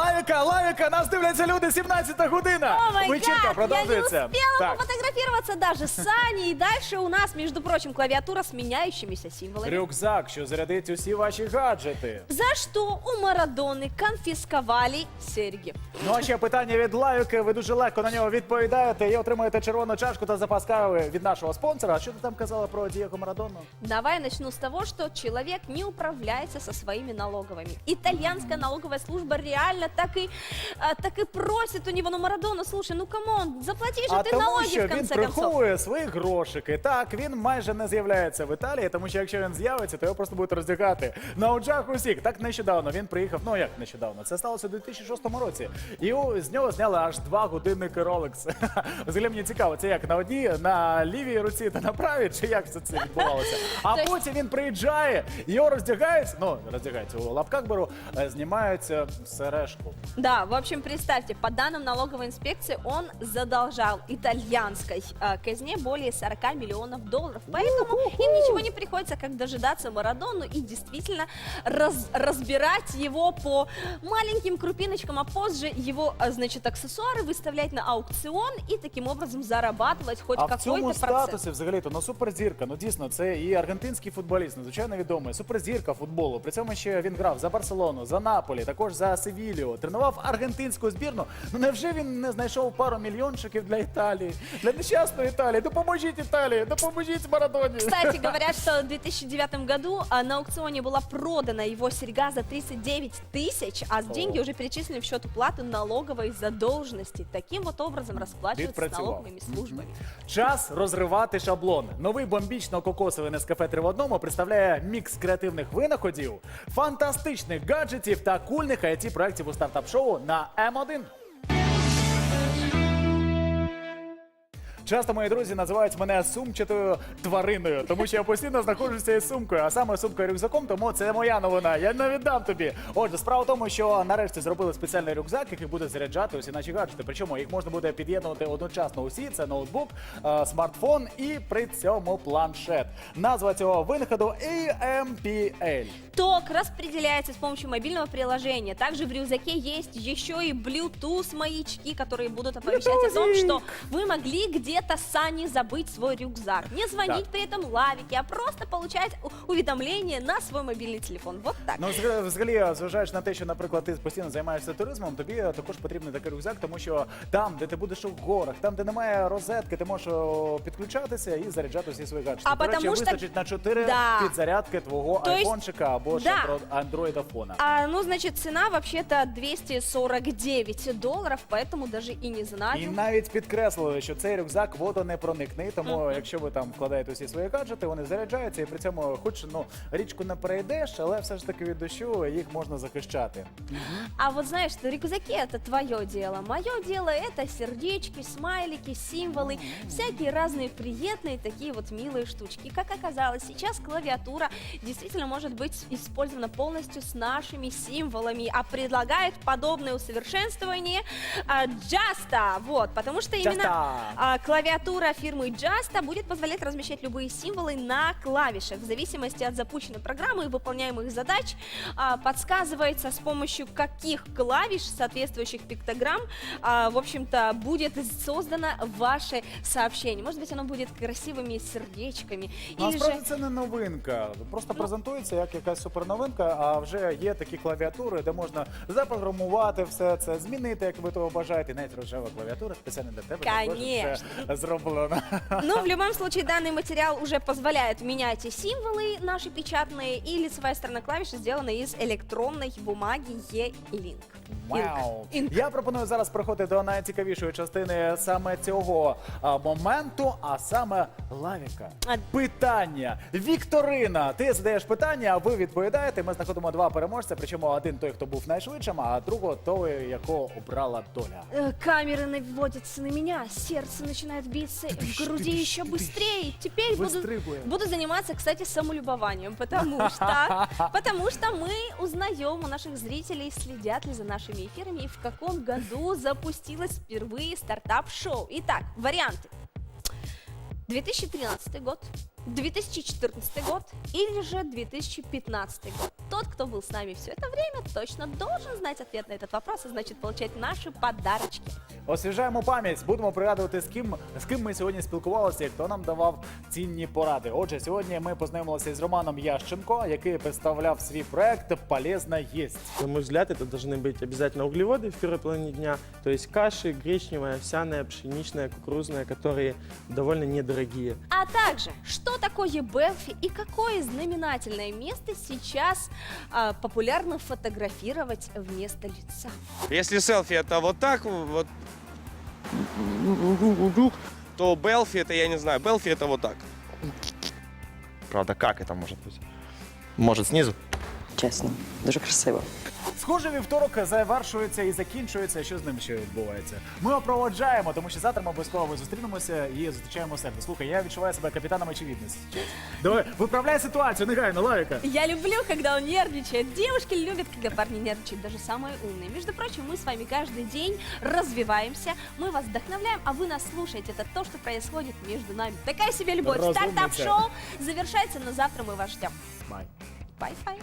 Лавіка, лавіка, нас дивляться люди, 17 година. О май Вечірка гад, я не продовжується. успела Так. пофотографироваться даже с Саней. И дальше у нас, между прочим, клавиатура с меняющимися символами. Рюкзак, що зарядить усі ваші гаджети. За что у Марадоны конфисковали серьги. Ну а ще питання від лавіки. Ви дуже легко на нього відповідаєте і отримуєте червону чашку та запас кави від нашого спонсора. А що ти там казала про Дієго Марадону? Давай начну с того, что человек не управляется со своими налоговыми. Итальянская налоговая служба реально так и, а, так и просит у него, ну, Марадона, слушай, ну, камон, заплати же а ты тому, налоги, що в він конце концов. приховує свої грошики. Так, він майже не з'являється в Італії, тому що якщо він з'явиться, то його просто будуть роздягати на очах усіх. Так нещодавно він приїхав. Ну як нещодавно? Це сталося у 2006 році. І у- з нього зняли аж два годинники Rolex. Взагалі мені цікаво, це як на одній, на лівій руці та на правій, чи як це це відбувалося? А Тобто- потім він приїжджає, його роздягають, ну роздягаються у лапках беру, е, знімаються сережку. Да, в общем, представьте, по данным налоговой инспекции, он задолжал итальянской э, казне более 40 миллионов долларов. Поэтому им ничего не приходится, как дожидаться Марадону и действительно раз- разбирать его по маленьким крупиночкам, а позже его, э, значит, аксессуары выставлять на аукцион и таким образом зарабатывать хоть А в цьому какой-то процент. статусі взагалі то ну суперзірка. Ну дійсно, це і аргентинський футболіст, надзвичайно відомий, суперзірка футболу. При цьому ще він грав за Барселону, за Наполі, також за Севілію, тренував аргентинську збірну. Ну невже він не знайшов пару мільйончиків для Італії, для нещасної Італії? Допоможіть Італії, допоможіть Марадоні. Кстати, говорят, что в 2009 году а, на аукционе была продана его серьга за 39 тысяч, а с деньги уже перечислены в счет уплаты налоговой задолженности. Таким вот образом расплачиваются с Відпрацював. налоговыми службами. Час розривати шаблон. Новий бомбічно-кокосовий Нескафе 3 в одному представляє мікс креативних винаходів, фантастичних гаджетів та кульних it проєктів у стартап-шоу на М1. Часто мої друзі називають мене сумчатою твариною, тому що я постійно знаходжуся із сумкою, а саме сумкою рюкзаком, тому це моя новина. Я не віддам тобі. Отже, справа в тому, що нарешті зробили спеціальний рюкзак, який буде заряджати усі наші гаджети. Причому їх можна буде під'єднувати одночасно усі. Це ноутбук, е, смартфон і при цьому планшет. Назва цього винаходу AMPL. Ток распределяется с помощью мобильного приложения. Также в рюкзаке есть еще и Bluetooth маячки, которые будут оповещать о том, что вы могли где-то с Саней забыть свой рюкзак. Не звонить Так. при этом лавике, а просто получать у- уведомления на свой мобильный телефон. Вот так. Ну, взагалі- взагалі, зважаючи на те, що, наприклад, ти постійно займаєшся туризмом, тобі також потрібний такий рюкзак, тому що там, де ти будеш у горах, там, де немає розетки, ти можеш о, підключатися і заряджати всі свої гаджети. А До речі, потому що- вистачить на 4 Да. підзарядки твого То есть- айфончика або ж Да. андро- андроїдафона. А, ну, значит, цена вообще-то 249 долларов, поэтому даже и не знаю. І навіть підкреслили, що цей рюкзак водонепроникний, тому якщо ви там вкладаєте усі свої гаджети, вони заряджаються, і при цьому, хоч ну річку не перейдеш, але все ж таки від дощу їх можна захищати. А вот знаешь, что рюкзаки это твое дело. Мое дело это сердечки, смайлики, символы, всякие разные приятные такие вот милые штучки. Как оказалось, сейчас клавиатура действительно может быть использована полностью с нашими символами, а предлагает подобное усовершенствование а, Justa. Вот, потому что именно Justa. а, клавиатура фирмы Justa будет позволять размещать любые символы на клавишах. В зависимости от запущенной программы и выполняемых задач а, подсказывается, с помощью каких клавиш соответствующих пиктограмм, а, в общем-то, будет создано ваше сообщение. Может быть, оно будет красивыми сердечками. Или же... Насправді це не новинка. Просто презентується як якась суперновинка, а вже є такі клавіатури, де можна запрограмувати все це, змінити, як ви того бажаєте. І навіть рожева клавіатура спеціально для тебе також Конечно. це зроблено. Ну, в любом случае, данный материал уже позволяет менять и символы наши печатные, и лицевая сторона клавиши сделана из электронной бумаги E-Link. Вау! Інк. Я пропоную зараз переходити до найцікавішої частини саме цього а, моменту, а саме лавіка. А- Питання. Вікторина. Ти задаєш питання, а ви відповідаєте. Ми знаходимо два переможця. Причому один той, хто був найшвидшим, а другого той, якого обрала доля. Э, Камеры наводятся на меня, сердце начинает биться в груди тыдыщ, еще тыдыщ. быстрее. Теперь буду, Выстрибываем. буду заниматься, кстати, самолюбованием, потому что, потому что мы узнаем у наших зрителей, следят ли за нашими эфирами и в каком году запустилось впервые стартап-шоу. Итак, варианты. 2013 год, 2014 год или же 2015 год тот, кто был с нами все это время, точно должен знать ответ на этот вопрос, а значит получать наши подарочки. Освіжаємо пам'ять, будемо пригадувати, з ким, з ким ми сьогодні спілкувалися і хто нам давав цінні поради. Отже, сьогодні ми познайомилися з Романом Ященко, який представляв свій проект Полезно єсть. На мой взгляд, это должны быть обязательно углеводы в первой половине дня, то есть каши, гречневая, овсяная, пшеничная, кукурузная, которые довольно недорогие. А также, что такое Белфи и какое знаменательное место сейчас а, популярно фотографировать вместо лица. Если селфи это вот так, вот, то Белфи это, я не знаю, Белфи это вот так. Правда, как это может быть? Может, снизу? Чесно, дуже красиво. Схоже, вівторок завершується і закінчується. Що з ним ще відбувається? Ми його проводжаємо, тому що завтра ми обов'язково зустрінемося і зустрічаємо себе. Слухай, я відчуваю себе капітаном очевидності. Давай, виправляй ситуацію, негайно, лавіка. Я люблю, когда он нервничает. Девушки любят, когда парни нервничают, даже самые умные. Между прочим, мы с вами каждый день развиваемся, мы вас вдохновляем, а вы нас слушаете. Это то, что происходит между нами. Такая себе любовь. Разумница. Стартап-шоу завершается, но завтра мы вас ждем. Бай. Бай-бай.